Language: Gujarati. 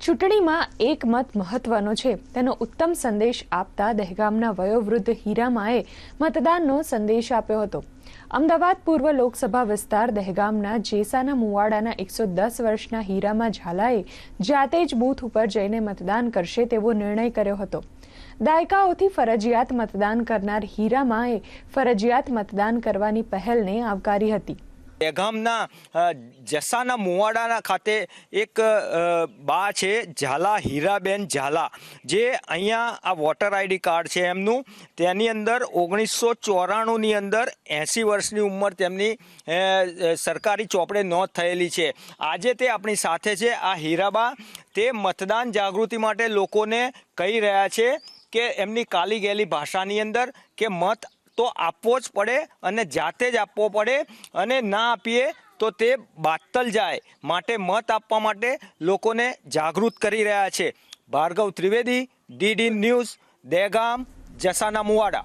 ચૂંટણીમાં એક મત મહત્વનો છે. તેનો ઉત્તમ સંદેશ આપતા દહેગામના વયોવૃદ્ધ હીરામાએ મતદાનનો સંદેશ આપ્યો હતો. અમદાવાદ પૂર્વ લોકસભા વિસ્તાર દહેગામના જેસાના મુવાડાના એકસો દસ વર્ષના હીરામા ઝાલાએ જાતે જ બૂથ ઉપર જઈને મતદાન કરશે તેવો નિર્ણય કર્યો હતો. દાયકાઓથી ફરજિયાત મતદાન કરનાર હીરામાએ ફરજિયાત મતદાન કરવાની પહેલને આવકારી હતી. દહેગામના જસાના મુવાડાના ખાતે એક બા છે, ઝાલા, હીરાબેન ઝાલા, જે અહીંયા આ વોટર આઈડી કાર્ડ છે એમનું. તેની અંદર ઓગણીસો ચોરાણુંની અંદર એંસી વર્ષની ઉંમર તેમની સરકારી ચોપડે નોંધ થયેલી છે. આજે તે આપણી સાથે છે, આ હીરાબા. તે મતદાન જાગૃતિ માટે લોકોને કહી રહ્યા છે કે એમની કાલી ગયેલી ભાષાની અંદર કે મત તો આપવો જ પડે અને જાતે જ આપવો પડે અને ના આપીએ તો તે બાતલ જાય માટે મત આપવા માટે લોકોને જાગૃત કરી રહ્યા છે. Bhargav Trivedi, DD News Degam Jasana Muvada.